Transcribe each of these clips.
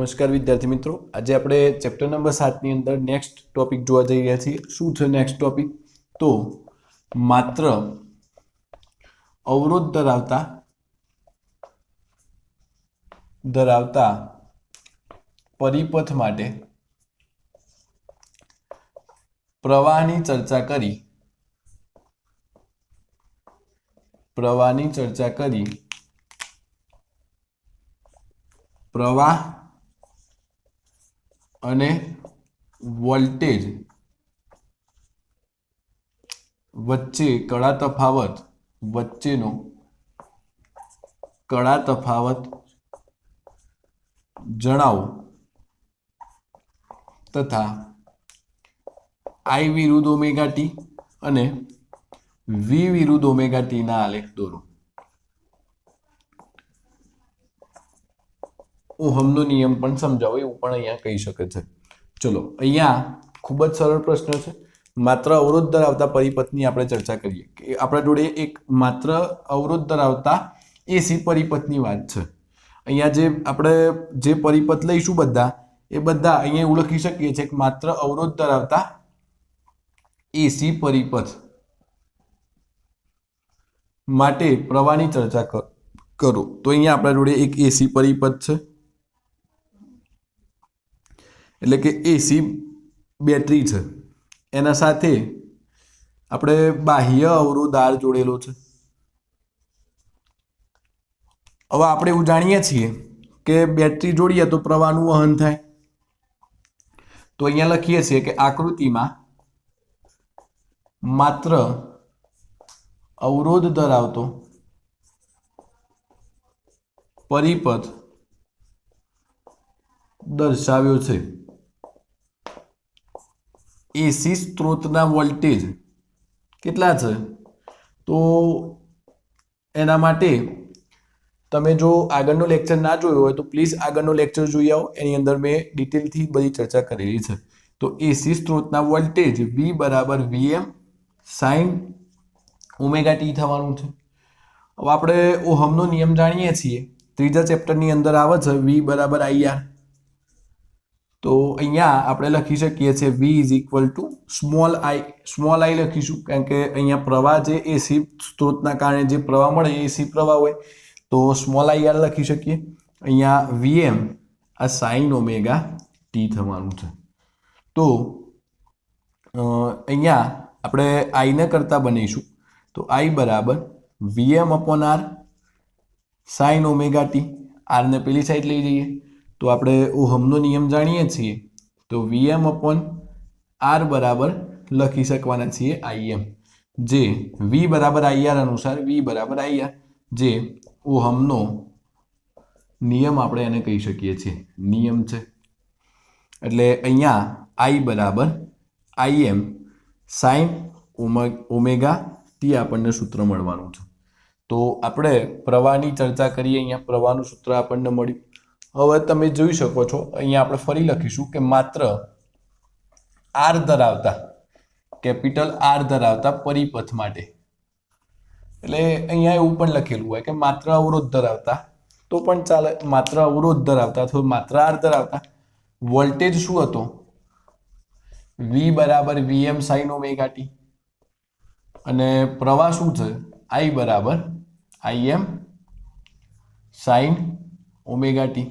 નમસ્કાર વિદ્યાર્થી મિત્રો. આજે આપણે ચેપ્ટર નંબર સાતની અંદર નેક્સ્ટ ટોપિક જોવા જઈ રહ્યા છીએ. શું છે નેક્સ્ટ ટોપિક તો માત્ર અવરોધ ધરાવતા ધરાવતા પરિપથ માટે પ્રવાહની ચર્ચા કરી. પ્રવાહની ચર્ચા કરી. પ્રવાહ અને વોલ્ટેજ વચ્ચે કડા તફાવત વચ્ચેનો કડા તફાવત જણાવો તથા આઈ વિરુદ્ધ ઓમેગા ટી અને વી વિરુદ્ધ ઓમેગા ટીના આલેખ દોરો. ઓહમનો નિયમ પણ સમજાવો એવું પણ અહીંયા કહી શકે છે. ચલો, અહીંયા ખૂબ જ સરળ પ્રશ્ન છે. માત્ર અવરોધ ધરાવતા પરિપથની આપણે ચર્ચા કરીએ કે આપણા જોડે એક માત્ર અવરોધ ધરાવતા એસી પરિપથની વાત છે. અહીંયા જે આપણે જે પરિપથ લઈશું બધા, એ બધા અહીંયા એવું લખી શકીએ છીએ કે માત્ર અવરોધ ધરાવતા એસી પરિપથ માટે પ્રવાહની ચર્ચા કરો. તો અહીંયા આપણા જોડે એક એસી પરિપથ છે. એટલે કે એસી બેટરી છે. એના સાથે આપણે બાહ્ય અવરોધ આર જોડેલો છે. હવે આપણે એવું જાણીએ છીએ કે બેટરી જોડીએ તો પ્રવાહનું વહન થાય. તો અહીંયા લખીએ છીએ કે આકૃતિમાં માત્ર અવરોધ ધરાવતો પરિપથ દર્શાવ્યો છે. એસી સ્ત્રોતના વોલ્ટેજ કેટલા છે? તો એના માટે તમે જો આગળનો લેક્ચર ના જોયો હોય તો પ્લીઝ આગળનો લેક્ચર જોઈ આવો. એની અંદર મેં ડિટેલથી બધી ચર્ચા કરેલી છે. તો એસી સ્ત્રોતના વોલ્ટેજ વી બરાબર વીએમ સાઇન ઓમેગા ટી થવાનું છે. હવે આપણે ઓહમનો નિયમ જાણીએ છીએ. ત્રીજા ચેપ્ટરની અંદર આવે છે વી બરાબર આઈઆર તો અહીંયા આપણે લખી શકીએ છીએ V is equal to small I small I લખીશું. કારણ કે અહીંયા પ્રવાહ જે એસી સ્ત્રોતના કારણે જે પ્રવાહ મળે એ એસી પ્રવાહ હોય. તો સ્મોલ આઈ આર લખી શકીએ. અહીંયા વીએમ આ સાઈન ઓમેગા ટી થવાનું છે. તો અહીંયા આપણે આઈને કરતા બનીશું. તો આઈ બરાબર VM upon R sine omega T આરને પેલી સાઈડ લઈ જઈએ. તો આપણે ઓહમનો નિયમ જાણીએ છીએ. તો વીએમ અપોન આર બરાબર લખી શકવાના છીએ આઈએમ. જે વી બરાબર આઈઆર અનુસાર વી બરાબર આઈઆર. જે ઓહમનો નિયમ આપણે એને કહી શકીએ છીએ. નિયમ છે. એટલે અહીંયા આઈ બરાબર આઈએમ સાઇન ઓમેગા ટી આપણને સૂત્ર મળવાનું છે. તો આપણે પ્રવાહની ચર્ચા કરીએ. અહીંયા પ્રવાહનું સૂત્ર આપણને મળ્યું. હવે તમે જોઈ શકો છો, અહીંયા આપણે ફરી લખીશું કે માત્ર આર ધરાવતા, કેપિટલ આર ધરાવતા પરિપથ માટે. એટલે અહીંયા એવું પણ લખેલું હોય કે માત્ર અવરોધ ધરાવતા, તો પણ ચાલે, માત્ર અવરોધ ધરાવતા, અથવા માત્ર આર ધરાવતા. વોલ્ટેજ શું હતો? વી બરાબર વીએમ સાઈન ઓમેગા ટી અને પ્રવાહ શું છે? આઈ બરાબર આઈએમ સાઇન ઓમેગા ટી.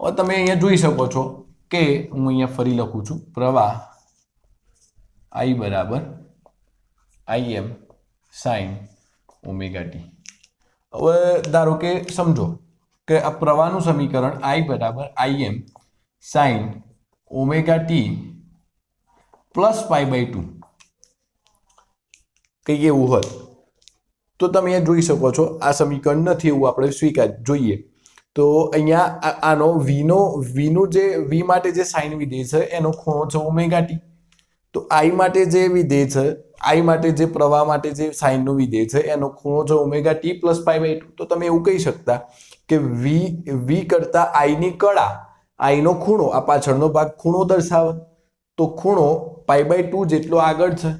હવે તમે અહીંયા જોઈ શકો છો કે હું અહીંયા ફરી લખું છું. પ્રવાહ આઈ બરાબર આઈએમ સાઇન ઓમેગા ટી. હવે ધારો કે સમજો કે આ પ્રવાહનું સમીકરણ આઈ બરાબર IM sine omega T plus pi by two. કંઈક એવું હોય તો તમે અહીંયા જોઈ શકો છો, આ સમીકરણ નથી એવું આપણે સ્વીકાર જોઈએ. તો અહીંયા આનો વીનો વીનું જે વી માટે જે સાઇન વિધેય છે, એનો ખૂણો છે ઓમેગા ટી તો આઈ માટે જે વિધેય છે આઈ માટે જે પ્રવાહ માટે જે સાઇનનું વિધેય છે, એનો ખૂણો છે omega T plus pi by two તો તમે એવું કહી શકતા કે વી વી કરતા આઈની કળા આઈનો ખૂણો, આ પાછળનો ભાગ ખૂણો દર્શાવે. તો ખૂણો પાઈ બાય ટુ જેટલો આગળ છે.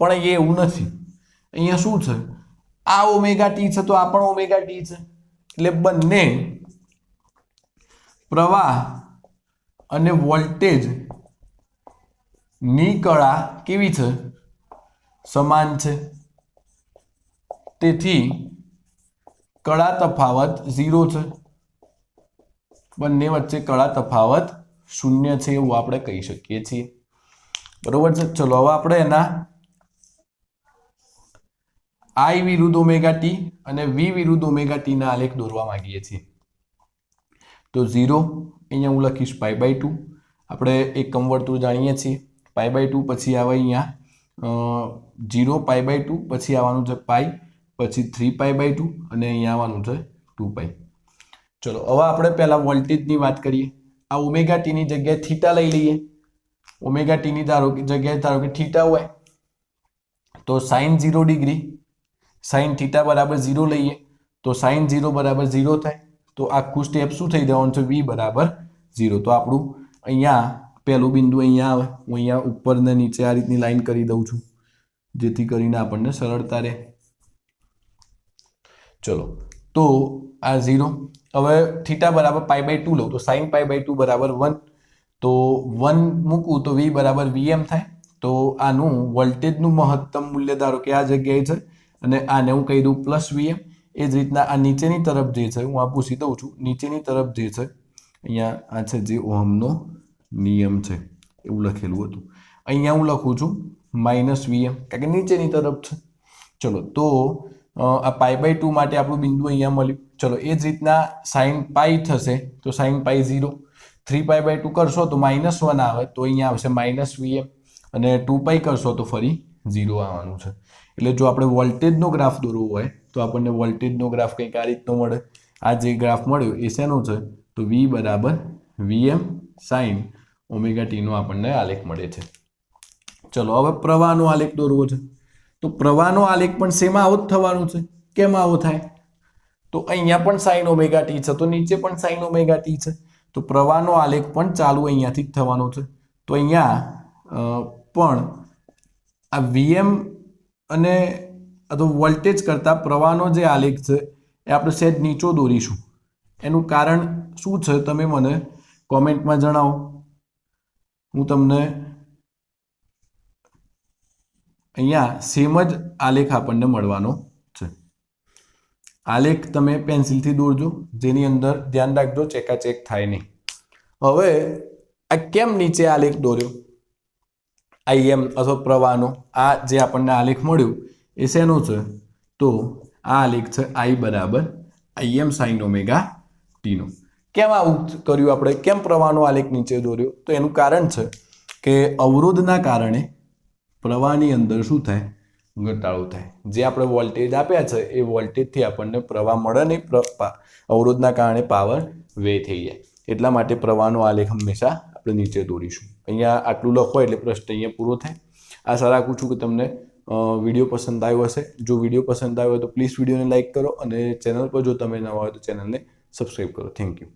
પણ એ એવું નથી. અહીંયા શું છે? આ ઓમેગા ટી છે તો આ પણ ઓમેગા ટી છે. એટલે બંને પ્રવાહ અને વોલ્ટેજની કળા કેવી છે? સમાન છે. તેથી કળા તફાવત ઝીરો છે. બંને વચ્ચે કળા તફાવત શૂન્ય છે એવું આપણે કહી શકીએ છીએ. બરોબર છે? ચલો, હવે આપણે એના આઈ વિરુદ્ધ ઓમેગા ટી અને વી વિરુદ્ધ ઓમેગા ટી ના આલેખ દોરવા માંગીએ છીએ. તો ઝીરો અહીંયા હું લખીશ પાઈ બાય ટુ આપણે એકમ વર્તુળ જાણીએ છીએ. પાઈ બાય ટુ પછી આવે અહીંયા ઝીરો પાઈ બાય ટુ પછી આવવાનું છે પાઈ પછી થ્રી પાઈ બાય ટુ અને અહીંયા આવવાનું છે ટુ પાઈ ચલો, હવે આપણે પહેલાં વોલ્ટેજની વાત કરીએ. આ ઓમેગા ટીની જગ્યાએ થીટા લઈ લઈએ. ઓમેગા ટીની ધારો કે જગ્યાએ ધારો કે થીટા હોય, તો sine zero degree sine theta બરાબર ઝીરો લઈએ, તો સાઈન ઝીરો બરાબર ઝીરો થાય, તો આખું સ્ટેપ શું થઈ જવાનું છે? વી બરાબર ઝીરો તો આપણું અહીંયા પહેલું બિંદુ અહીંયા આવે. હું અહીંયા ઉપર ને નીચે આ રીતની લાઈન કરી દઉં છું, જેથી કરીને આપણને સરળતા રહે. ચલો, તો આ ઝીરો હવે થીટા બરાબર પાઈ બાય ટુ લઉં. તો સાઈન પાઈ બાય ટુ બરાબર વન તો વન મૂકું તો વી બરાબર વીએમ થાય. તો આનું વોલ્ટેજનું મહત્તમ મૂલ્ય ધારો કે આ જગ્યાએ છે અને આને હું કહી દઉં પ્લસ વીએમ એ જ રીતના આ નીચેની તરફ જે છે, હું આ પૂછી દઉં છું, નીચેની તરફ જે છે, અહીંયા આ છે જે ઓહમનો નિયમ છે, એવું લખેલું હતું. અહીંયા હું લખું છું માઇનસ વીએમ કારણ કે નીચેની તરફ છે. ચલો, તો આ પાઈ બાય ટુ માટે આપણું બિંદુ અહીંયા મળ્યું. ચલો, એ જ રીતના સાઈન પાઈ થશે, તો sine pi zero three pi by two કરશો તો માઇનસ વન આવે, તો અહીંયા આવશે માઇનસ વીએમ અને ટુ પાઈ કરશો તો ફરી ઝીરો આવવાનું છે. એટલે જો આપણે વોલ્ટેજનો ગ્રાફ દોરવો હોય, તો આપણને વોલ્ટેજનો ગ્રાફ કંઈક આ રીતનો મળે. આ જે ગ્રાફ મળ્યો એ શેનો છે? તો વી બરાબર વીએમ સાઈન ઓમેગા ટીનો આપણને આલેખ મળે છે. ચલો, હવે પ્રવાહનો આલેખ દોરવો છે. તો પ્રવાહનો આલેખ પણ શેમાં આવો જ થવાનું છે. કેમ આવો થાય? તો અહીંયા પણ સાઈન ઓમેગા ટી છે, તો નીચે પણ સાઈન ઓમેગા ટી છે. તો પ્રવાહનો આલેખ પણ ચાલુ અહીંયાથી જ થવાનો છે. તો અહીંયા પણ આ વીએમ અને અથવા વોલ્ટેજ કરતાં પ્રવાહનો જે આલેખ છે, એ આપણે સહેજ નીચો દોરીશું. એનું કારણ શું છે તમે મને કોમેન્ટમાં જણાવો. હું તમને અહીંયા સેમ જ આલેખ આપણને મળવાનો છે. આલેખ તમે પેન્સિલથી દોરજો, જેની અંદર ધ્યાન રાખજો ચેકાચેક થાય નહીં. હવે આ કેમ નીચે આલેખ દોર્યો? આઈએમ અથવા પ્રવાહનો આ જે આપણને આલેખ મળ્યું એ શેનો છે? તો આ આલેખ છે આઈ બરાબર આઈએમ સાઈન ઓમેગા ટીનો. કેમ આવું કર્યું આપણે? કેમ પ્રવાહનો આલેખ નીચે દોર્યો? તો એનું કારણ છે કે અવરોધના કારણે પ્રવાહની અંદર શું થાય? ઘટાડો થાય. જે આપણે વોલ્ટેજ આપ્યા છે એ વોલ્ટેજથી આપણને પ્રવાહ મળે નહીં અવરોધના કારણે પાવર વે થઈ જાય. એટલા માટે પ્રવાહનો આલેખ હંમેશા આપણે નીચે દોરીશું. અહીંયા આટલું લખો એટલે પ્રશ્ન અહીંયા પૂરો થાય. આશા રાખું છું કે તમને વીડિયો પસંદ આવ્યો હશે. જો વીડિયો પસંદ આવ્યો તો પ્લીઝ વિડીયોને લાઇક કરો અને ચેનલ પર જો તમે નવા હોય તો ચેનલને સબસ્ક્રાઈબ કરો. Thank you